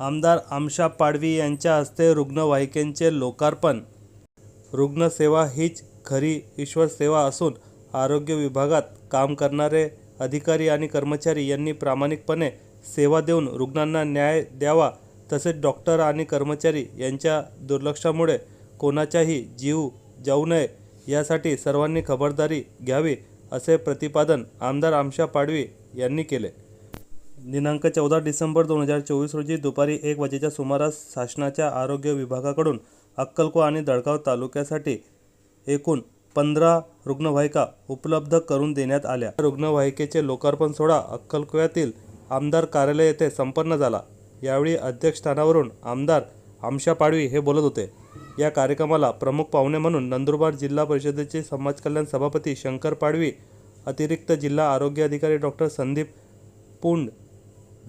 आमदार आमशा पाडवी यांच्या हस्ते रुग्णवाहिकेचे लोकार्पण. रुग्णसेवा हीच खरी ईश्वर सेवा असून आरोग्य विभागात काम करणारे अधिकारी आणि कर्मचारी यांनी प्रामाणिकपणे सेवा देऊन रुग्णांना न्याय द्यावा तसेच डॉक्टर आणि कर्मचारी यांच्या दुर्लक्षामुळे कोणाचाही जीव जाऊ नये यासाठी सर्वांनी खबरदारी घ्यावी असे प्रतिपादन आमदार आमशा पाडवी यांनी केले. दिनांक चौदा डिसेंबर दोन हजार चोवीस रोजी दुपारी एक वाजेच्या सुमारास शासनाच्या आरोग्य विभागाकडून अक्कलकोवा आणि दडगाव तालुक्यासाठी एकूण पंधरा रुग्णवाहिका उपलब्ध करून देण्यात आल्या. रुग्णवाहिकेचे लोकार्पण सोहळा अक्कलकोयातील आमदार कार्यालय येथे संपन्न झाला. यावेळी अध्यक्षस्थानावरून आमदार आमशा पाडवी हे बोलत होते. या कार्यक्रमाला प्रमुख पाहुणे म्हणून नंदुरबार जिल्हा परिषदेचे समाजकल्याण सभापती शंकर पाडवी अतिरिक्त जिल्हा आरोग्य अधिकारी डॉक्टर संदीप पुंड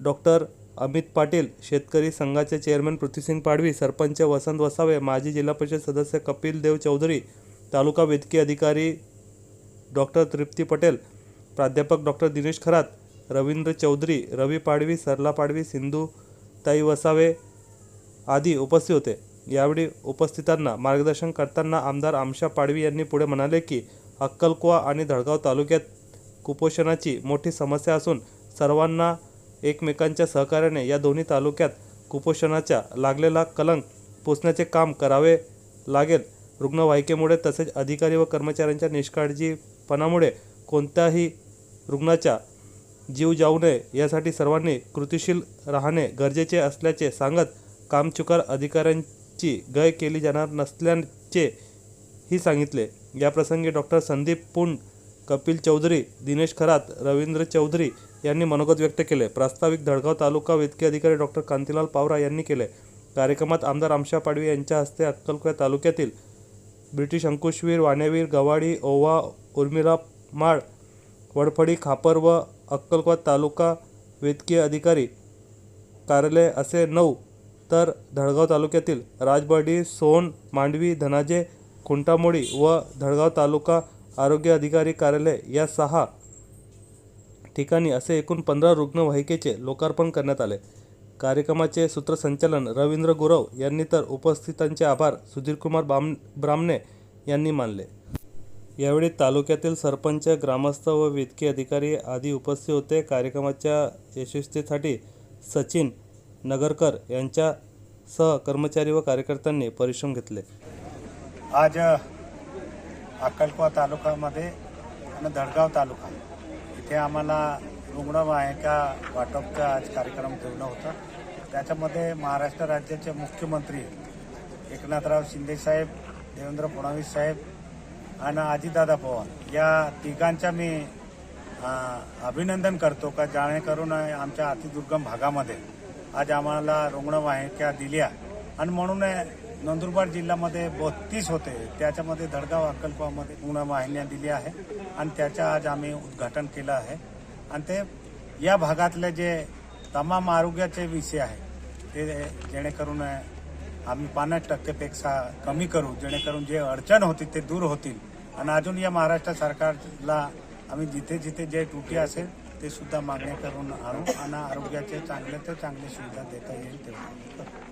डॉक्टर अमित पाटील शेतकरी संघाचे चेअरमन पृथ्वीसिंग पाडवी सरपंच वसंत वसावे माजी जिल्हा परिषद सदस्य कपिल देव चौधरी तालुका वैद्यकीय अधिकारी डॉक्टर तृप्ती पटेल प्राध्यापक डॉक्टर दिनेश खरात रवींद्र चौधरी रवी पाडवी सरला पाडवी सिंधू ताई वसावे आदी उपस्थित होते. यावेळी उपस्थितांना मार्गदर्शन करताना आमदार आमशा पाडवी यांनी पुढे म्हणाले की अक्कलकुवा आणि धडगाव तालुक्यात कुपोषणाची मोठी समस्या असून सर्वांना एकमेकांच्या सहकार्याने या दोन्ही तालुक्यात कुपोषणाच्या लागलेला कलंक पोचण्याचे काम करावे लागेल. रुग्णवाहिकेमुळे तसेच अधिकारी व कर्मचाऱ्यांच्या निष्काळजीपणामुळे कोणत्याही रुग्णाचा जीव जाऊ नये यासाठी सर्वांनी कृतिशील राहणे गरजेचे असल्याचे सांगत कामचुकार अधिकाऱ्यांची गय केली जाणार नसल्याचे ही सांगितले. याप्रसंगी डॉक्टर संदीप पुंड कपिल चौधरी दिनेश खरात रवींद्र चौधरी यांनी मनोगत व्यक्त केले. प्रास्ताविक धडगाव तालुका वैद्यकीय अधिकारी डॉक्टर कांतीलाल पावरा यांनी केले. कार्यक्रमात आमदार आमशा पाडवी यांच्या हस्ते अक्कलकोया तालुक्यातील ब्रिटिश अंकुशवीर वाणेवीर गवाडी ओवा उर्मिला माळ वडफडी खापर व अक्कलकोट तालुका वैद्यकीय अधिकारी कार्यालय असे नऊ तर धडगाव तालुक्यातील राजबर्डी सोन मांडवी धनाजे खुंटामोडी व धडगाव तालुका आरोग्य अधिकारी कार्यालय या सहा ठिकाणी असे एकूण पंधरा रुग्णवाहिकेचे लोकार्पण करण्यात आले. कार्यक्रमाचे सूत्रसंचालन रवींद्र गुरव यांनी तर उपस्थितांचे आभार सुधीरकुमार बाम ब्राह्मणे यांनी मानले. यावेळी तालुक्यातील सरपंच ग्रामस्थ व वेदकीय अधिकारी आदी उपस्थित होते. कार्यक्रमाच्या यशस्वीसाठी सचिन नगरकर यांच्या सह कर्मचारी व कार्यकर्त्यांनी परिश्रम घेतले. आज अक्कलकोवा तालुक्यामध्ये आणि धडगाव तालुका. इथे आम्हाला रुग्णवाहिका वाटपचा आज कार्यक्रम ठेवला होता. त्याच्यामध्ये महाराष्ट्र राज्याचे मुख्यमंत्री एकनाथराव शिंदेसाहेब देवेंद्र फडणवीस साहेब आणि अजितदादा पवार. या तिघांचा मी अभिनंदन करतो का जेणेकरून आमच्या अतिदुर्गम भागामध्ये आज आम्हाला रुग्णवाहिका दिल्या. आणि म्हणून नंदुरबार जिल्ह्यामध्ये बत्तीस होते. त्याच्यामध्ये धडगाव पूर्ण वाहिन्या दिल्या आहे. आणि त्याचं आज आम्ही उद्घाटन केलं आहे. आणि ते या भागातले जे तमाम आरोग्याचे विषय आहे ते जेणेकरून आम्ही पन्नास टक्केपेक्षा कमी करू. जेणेकरून जे अडचण होती ते दूर होतील. आणि अजून या महाराष्ट्र सरकारला आम्ही जिथे जिथे जे त्रुटी असेल ते सुद्धा मागणी करून आणू. आणि आरोग्याचे चांगले ते चांगली सुविधा देता येईल ते